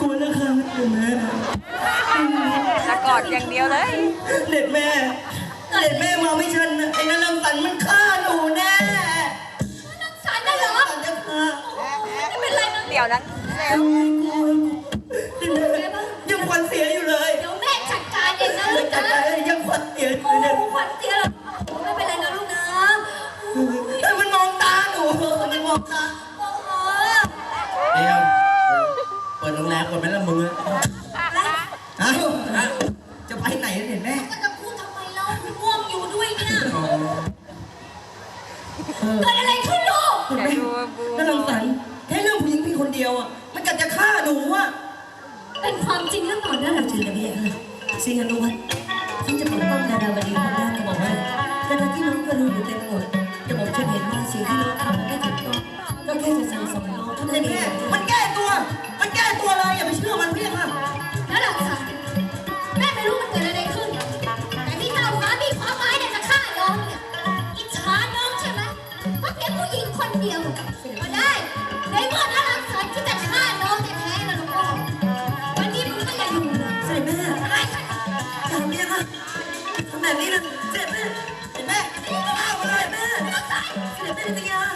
กลัวนะครับแม่จะกอดอย่างเดียวเลย เด็ดแม่ เด็ดแม่มาไม่ทันนะไอ้นั่นน้ำตันมันฆ่าหนูแน่สารได้เหรอตันจะฆ่าไม่เป็นไรนะเดี๋ยวนั้นแล้วเด็ดแม่ยังควันเสียอยู่เลยเดี๋ยวแม่จัดการเองนะลูกจัดนะการยังควันเสียอยู่เลยขวัญเสียแล้วไม่เป็นไรนะลูกนะแต่มันมองตาหนูมันมองตา โอ้โห เดียว เปิดโรงแรมก่อนไหมล่ะมึงอะเอ้าจะไปไหนเด็ดแม่ก็จะพูดทำไมเล่าง่วงอยู่ด้วยเนี่ยเกิดอะไรขึ้นลูก คุณแม่น่าสงสารแค่เรื่องผู้หญิงเพียงคนเดียวอะ มันกัดจะฆ่าหนูอะ เป็นความจริงหรือเปล่านะจริงนะพี่ค่ะสิงห์อนุวัฒน์ฉันจะปกป้องดาราวดีคนแรกก็บอกว่าแต่ทั้งที่น้องก็รู้อยู่เต็มหมดจะบอกฉันเห็นว่าสิ่งที่น้องทำไม่ถูกต้องก็แค่จะสั่งสอนน้องเท่านั้นเอง ยิงคนเดียวก็ได้ในเมื่อน่ารักสอนที่จะฆ่าน้องแท้ๆแล้วลูกพ่อวันนี้มึงก็อย่าอยู่เลยใส่แม่อะไรกันทำเนี่ยค่ะทำแบบนี้นะเจ็บแม่เจ็บแม่เอาเลยแม่เจ็บแม่นิตยา